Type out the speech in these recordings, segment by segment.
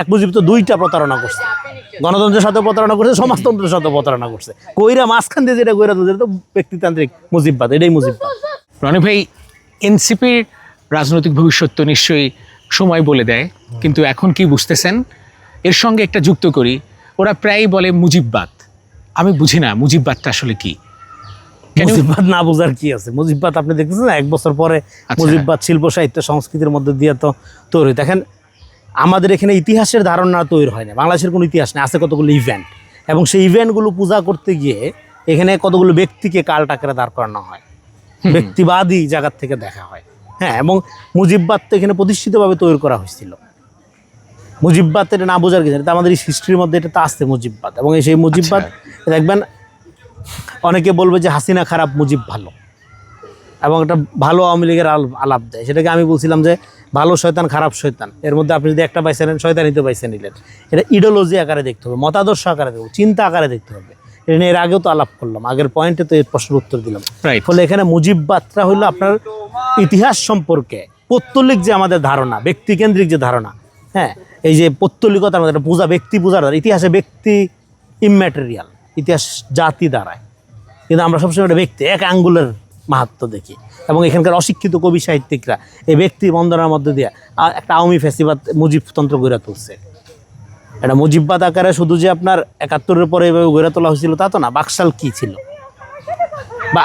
এক মুজিব তো দুইটা প্রতারণা করছে। গণতন্ত্রের সাথে প্রতারণা করছে সমাজতন্ত্রের সাথে প্রতারণা করছে। কইরা মাঝখান দিয়ে যেটা কইরা তো ব্যক্তিতান্ত্রিক মুজিববাদ এটাই মুজিববাদ। রনি ভাই এনসিপির রাজনৈতিক ভবিষ্যৎ তো নিশ্চয়ই সময় বলে দেয় কিন্তু এখন কি বুঝতেছেন? এর সঙ্গে একটা যুক্ত করি ওরা প্রায়ই বলে মুজিববাদ। আমি বুঝি না মুজিববাদটা আসলে কি। মুজিববাদ না বোঝার কি আছে? মুজিববাদ আপনি দেখতেছেন এক বছর পরে আচ্ছা। মুজিববাদ শিল্প সাহিত্য সংস্কৃতির মধ্যে দিয়ে তো তৈরি। দেখেন আমাদের এখানে ইতিহাসের ধারণা তৈরি হয় না। বাংলাদেশের কোনো ইতিহাস নেই আছে কতগুলো ইভেন্ট এবং সেই ইভেন্টগুলো পূজা করতে গিয়ে এখানে কতগুলো ব্যক্তিকে কাল টাকারে দাঁড় করানো হয়। ব্যক্তিবাদী জায়গার থেকে দেখা হয়। হ্যাঁ এবং মুজিববাদ তো এখানে প্রতিষ্ঠিতভাবে তৈরি করা হয়েছিল। মুজিববাদ এটা না বোঝার কিছু আমাদের এই হিস্ট্রির মধ্যে এটা তো আসছে মুজিববাদ। এবং এই সেই মুজিববাদ দেখবেন অনেকে বলবে যে হাসিনা খারাপ মুজিব ভালো। এবং একটা ভালো আওয়ামী লীগের আলাপ দেয়। সেটাকে আমি বলছিলাম যে ভালো শয়তান খারাপ শয়তান। এর মধ্যে আপনি যদি একটা পাইছে নেন শয়তানই তো নিলেন। এটা ইডোলজি আকারে দেখতে হবে মতাদর্শ আকারে দেখতে হবে চিন্তা আকারে দেখতে হবে। এটা নিয়ে এর আগেও তো আলাপ করলাম আগের পয়েন্টে তো এর প্রশ্নের উত্তর দিলাম. ফলে এখানে মুজিববাদটা হলো আপনার ইতিহাস সম্পর্কে পৌত্তলিক যে আমাদের ধারণা ব্যক্তিকেন্দ্রিক যে ধারণা হ্যাঁ? এই যে পৌত্তলিকতা আমাদের একটা পূজা ব্যক্তি পূজার। ইতিহাসে ব্যক্তি ইম্যাটেরিয়াল ইতিহাস জাতি দ্বারায়। কিন্তু আমরা সবসময় একটা ব্যক্তি এক আঙ্গুলের মাহাত্ম দেখি। এবং এখানকার অশিক্ষিত কবি সাহিত্যিকরা এই ব্যক্তি বন্দনার মধ্যে দিয়ে একটা আওয়ামী ফেসিবাদ মুজিবতন্ত্র গড়ে তুলছে। এটা মুজিববাদ আকারে শুধু যে আপনার একাত্তরের পরে এভাবে গড়ে তোলা হয়েছিল তা তো না বাকশাল কি ছিল? বা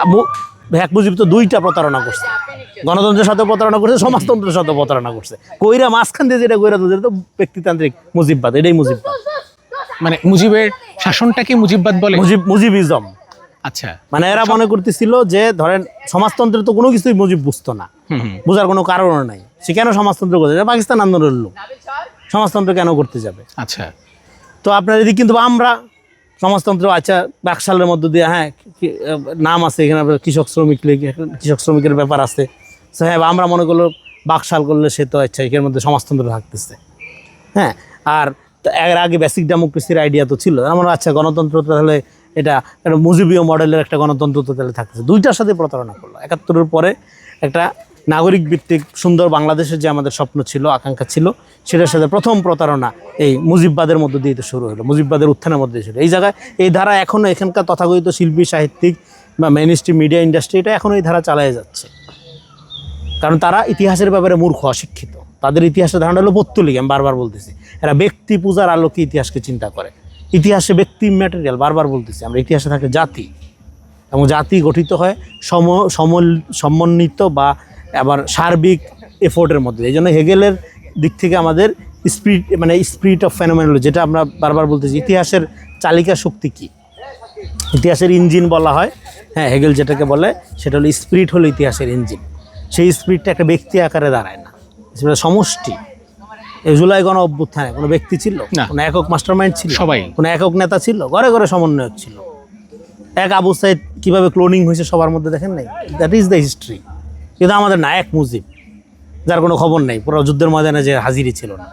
এক মুজিব তো দুইটা প্রতারণা করছে। গণতন্ত্রের সাথে প্রতারণা করছে সমাজতন্ত্রের সাথে প্রতারণা করছে। কইরা মাঝখান দিয়ে যেটা গড়ে তুলছে তো ব্যক্তিতান্ত্রিক মুজিববাদ এটাই মুজিববাদ মানে মুজিবের শাসনটাকে মুজিববাদ বলে? মুজিব মুজিবিজম। আচ্ছা। মানে এরা মনে করতেছিল যে ধরেন সমাজতন্ত্রের তো কোনো কিছুই মুজিব বুঝতো না। বোঝার কোনো কারণ নাই। সে কেন সমাজতন্ত্র করতে যাবে? পাকিস্তান আন্দোলনের লোক। সমাজতন্ত্র কেন করতে যাবে? আচ্ছা। তো আপনার এদিকে কিন্তু আমরা সমাজতন্ত্র আচ্ছা বাকশালের মধ্য দিয়ে হ্যাঁ নাম আছে এখানে আপনার কৃষক শ্রমিক লীগ কৃষক শ্রমিকের ব্যাপার আছে। হ্যাঁ আমরা মনে করল বাকশাল করলে সে তো আচ্ছা এর মধ্যে সমাজতন্ত্র থাকতেছে। হ্যাঁ আর এর আগে বেসিক ডেমোক্রেসির আইডিয়া তো ছিল। আমার আচ্ছা গণতন্ত্র তাহলে এটা একটা মুজিবীয় মডেলের একটা গণতন্ত্র তো তাহলে থাকতেছে। দুইটার সাথে প্রতারণা করল। একাত্তরের পরে একটা নাগরিক ভিত্তিক সুন্দর বাংলাদেশের যে আমাদের স্বপ্ন ছিল, আকাঙ্ক্ষা ছিল, সেটার সাথে প্রথম প্রতারণা এই মুজিববাদের মধ্য দিয়ে তো শুরু হলো, মুজিববাদের উত্থানের মধ্যে হলো। এই জায়গায় এই ধারা এখনও এখানকার তথাকথিত শিল্পী, সাহিত্যিক বা মেন স্ট্রিম মিডিয়া ইন্ডাস্ট্রি এটা এখনও এই ধারা চালিয়ে যাচ্ছে। কারণ তারা ইতিহাসের ব্যাপারে মূর্খ, অশিক্ষিত। তাদের ইতিহাসের ধারণা হলো পত্তলিক, আমি বারবার বলতেছি। এরা ব্যক্তি পূজার আলোকে ইতিহাসকে চিন্তা করে। ইতিহাসে ব্যক্তি ম্যাটেরিয়াল বারবার বলতেছি, আমরা ইতিহাসে থাকে জাতি। এবং জাতি গঠিত হয় সম, সমল, সমন্বিত বা আবার সার্বিক এফোর্টের মধ্যে। এই জন্য হেগেলের দিক থেকে আমাদের স্পিরিট মানে স্পিরিট অফ ফেনোমেনল যেটা আমরা বারবার বলতেছি, ইতিহাসের চালিকা শক্তি কী? ইতিহাসের ইঞ্জিন বলা হয়। হ্যাঁ হেগেল যেটাকে বলে, সেটা হলো স্পিরিট হলো ইতিহাসের ইঞ্জিন সেই স্পিরিটটা একটা ব্যক্তি আকারে দাঁড়ায় না। সমষ্টি। জুলাই গণ অভ্যুত্থানে কোনো ব্যক্তি ছিল? না। কোনো একক মাস্টারমাইন্ড ছিল? সবাই। কোনো একক নেতা ছিল? ঘরে ঘরে সমন্বয়ক ছিল। এক আবু সাইদ কীভাবে ক্লোনিং হয়েছে সবার মধ্যে দেখেন নাই? দ্যাট ইজ দ্য হিস্ট্রি কিন্তু আমাদের নায়ক মুজিব যার কোনো খবর নেই। পুরো যুদ্ধের ময়দানে যে হাজিরই ছিল না।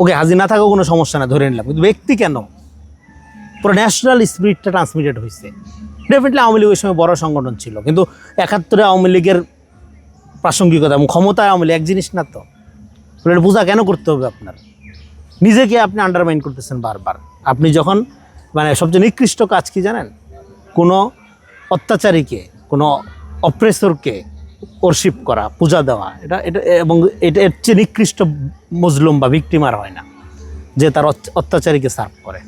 ওকে হাজির না থাকেও কোনো সমস্যা না ধরে নিলাম। কিন্তু ব্যক্তি কেন? পুরো ন্যাশনাল স্পিরিটটা ট্রান্সমিটেড হয়েছে। ডেফিনেটলি আওয়ামী লীগ ওই সময় বড় সংগঠন ছিল। কিন্তু একাত্তরে আওয়ামী লীগের প্রাসঙ্গিকতা এবং ক্ষমতায় আওয়ামী লীগ এক জিনিস না তো? তাহলে পূজা কেন করতে হবে আপনার? নিজেকে আপনি আন্ডারমাইন করতেছেন বারবার? আপনি যখন মানে সবচেয়ে নিকৃষ্ট কাজ কি জানেন? কোনো অত্যাচারীকে, কোনো অপ্রেসরকে ওরশিপ করা, পূজা দেওয়া, এটা এটা এবং এটা এর চেয়ে নিকৃষ্ট মজলুম বা ভিক্টিমার হয় না, যে তার অত্যাচারীকে সার্ভ করে।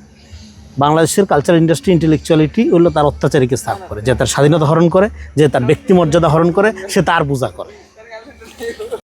বাংলাদেশের কালচার ইন্ডাস্ট্রি ইন্টেলেকচুয়ালিটি হলো তার অত্যাচারীকে সার্ভ করে, যে তার স্বাধীনতা হরণ করে, যে তার ব্যক্তিমর্যাদা হরণ করে, সে তার পূজা করে।